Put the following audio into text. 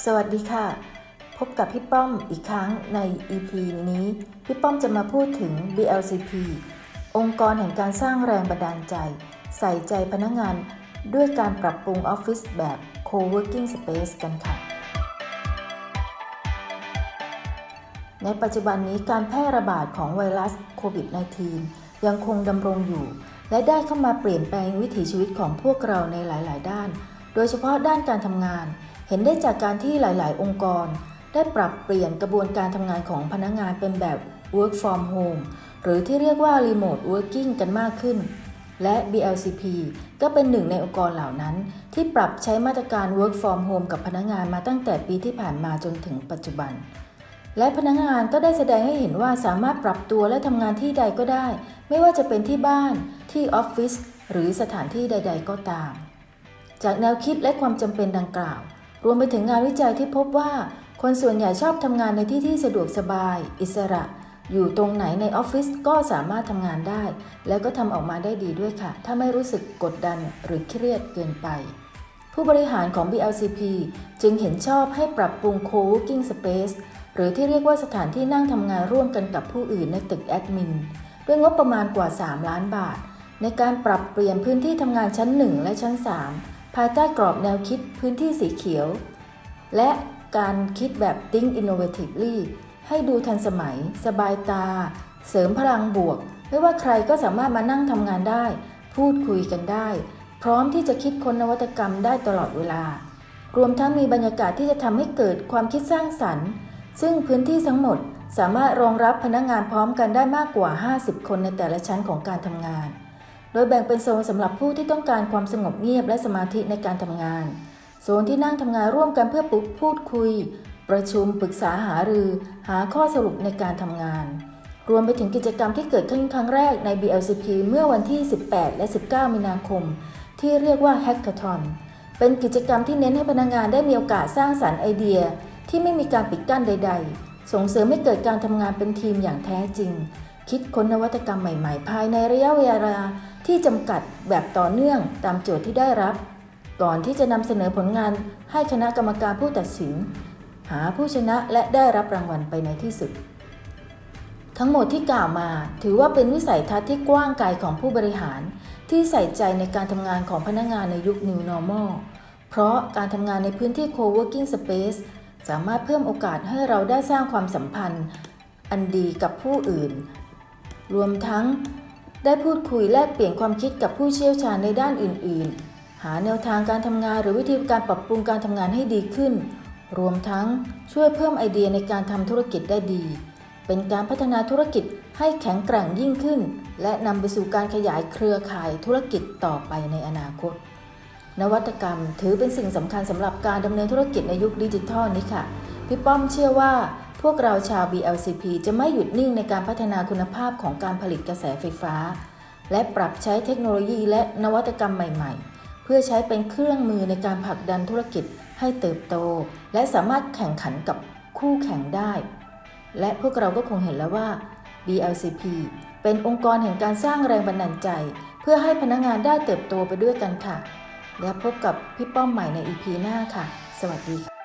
สวัสดีค่ะ พบกับพี่ป้อมอีกครั้งใน EP นี้ พี่ป้อมจะมาพูดถึง BLCP องค์กรแห่งการสร้างแรงบันดาลใจ ใส่ใจพนักงาน ด้วยการปรับปรุงออฟฟิศแบบ Co-working Space กันค่ะ ในปัจจุบันนี้การแพร่ระบาดของไวรัสโควิด -19 ยังคงดำรงอยู่ และได้เข้ามาเปลี่ยนแปลงวิถีชีวิตของพวกเราในหลาย ๆ ด้าน โดยเฉพาะด้านการทำงาน เห็นได้จากการที่หลาย ๆ องค์กร ได้ปรับเปลี่ยนกระบวนการทำงานของพนักงานเป็นแบบ work from home หรือที่เรียกว่า remote working กันมากขึ้น และ BLCP ก็เป็นหนึ่งในองค์กรเหล่านั้น ที่ปรับใช้มาตรการ work from home กับพนักงานมาตั้งแต่ปีที่ผ่านมาจนถึงปัจจุบัน และพนักงานก็ได้แสดงให้เห็นว่าสามารถปรับตัวและทำงานที่ใดก็ได้ ไม่ว่าจะเป็นที่บ้าน ที่ออฟฟิศหรือสถานที่ใด ๆ ก็ตาม จากแนวคิดและความจำเป็นดังกล่าว รวมไปถึงงานวิจัยที่พบว่า คนส่วนใหญ่ชอบทำงานในที่ที่สะดวกสบาย อิสระ อยู่ตรงไหนในออฟฟิศก็สามารถทำงานได้ แล้วก็ทำออกมาได้ดีด้วยค่ะ ถ้าไม่รู้สึกกดดันหรือเครียดเกินไป ผู้บริหารของ BLCP จึงเห็นชอบให้ปรับปรุง Co-working Space หรือที่เรียกว่าสถานที่นั่งทำงานร่วมกันกับผู้อื่นในตึกแอดมินด้วยงบประมาณกว่า 3 ล้านบาท ในการปรับเปลี่ยนพื้นที่ทำงานชั้น 1 และชั้น 3 ภายใต้กรอบแนวคิดพื้นที่สีเขียว และการคิดแบบ Think Innovatively ให้ดูทันสมัย สบายตา เสริมพลังบวก ไม่ว่าใครก็สามารถมานั่งทำงานได้ พูดคุยกันได้ พร้อมที่จะคิดค้นนวัตกรรมได้ตลอดเวลา รวมทั้งมีบรรยากาศที่จะทำให้เกิดความคิดสร้างสรรค์ ซึ่งพื้นที่ทั้งหมดสามารถรองรับพนักงานพร้อมกันได้มากกว่า 50 คนในแต่ละชั้นของการทำงาน โดยแบ่งเป็นโซนสำหรับผู้ที่ต้องการความสงบเงียบและสมาธิในการทำงาน โซนที่นั่งทำงานร่วมกันเพื่อปุ๊พูดคุย ประชุมปรึกษาหารือ หาข้อสรุปในการทำงาน รวมไปถึงกิจกรรมที่เกิดขึ้นครั้งแรกใน BLCP เมื่อวันที่ 18 และ 19 มีนาคม ที่เรียกว่า Hackathon เป็นกิจกรรมที่เน้นให้พนักงานได้มีโอกาสสร้างสารรค์ไอเดีย ที่ไม่มีการปิดกั้นใด ๆ ส่งเสริมให้เกิดการทำงานเป็นทีมอย่างแท้จริง คิดค้นนวัตกรรมใหม่ๆ ภายในระยะเวลาที่จำกัดแบบต่อเนื่องตามโจทย์ที่ได้รับ ก่อนที่จะนำเสนอผลงานให้คณะกรรมการผู้ตัดสิน หาผู้ชนะและได้รับรางวัลไปในที่สุด ทั้งหมดที่กล่าวมาถือว่าเป็นวิสัยทัศน์ที่กว้างไกลของผู้บริหาร ที่ใส่ใจในการทำงานของพนักงานในยุค New Normal เพราะการทำงานในพื้นที่ Co-working Space สามารถเพิ่มโอกาสให้เราได้สร้างความสัมพันธ์ อันดีกับผู้อื่น รวมทั้ง ได้พูดคุยแลกเปลี่ยนความคิดกับผู้เชี่ยวชาญในด้านอื่น ๆ หาแนวทางการทำงานหรือวิธีการปรับปรุงการทำงานให้ดีขึ้น รวมทั้งช่วยเพิ่มไอเดียในการทำธุรกิจได้ดี เป็นการพัฒนาธุรกิจให้แข็งแกร่งยิ่งขึ้น และนำไปสู่การขยายเครือข่ายธุรกิจต่อไปในอนาคต นวัตกรรมถือเป็นสิ่งสำคัญสำหรับการดำเนินธุรกิจในยุคดิจิทัลนี้ค่ะ พี่ป้อมเชื่อว่า พวกเราชาว BLCP จะไม่หยุดนิ่งในการพัฒนาคุณภาพของการผลิตกระแสไฟฟ้า และปรับใช้เทคโนโลยีและนวัตกรรมใหม่ๆ เพื่อใช้เป็นเครื่องมือในการผลักดันธุรกิจให้เติบโต และสามารถแข่งขันกับคู่แข่งได้ และพวกเราก็คงเห็นแล้วว่า BLCP เป็นองค์กรแห่งการสร้างแรงบันดาลใจ เพื่อให้พนักงานได้เติบโตไปด้วยกันค่ะ แล้วพบกับพี่ป้อมใหม่ใน EP หน้าค่ะ สวัสดีค่ะ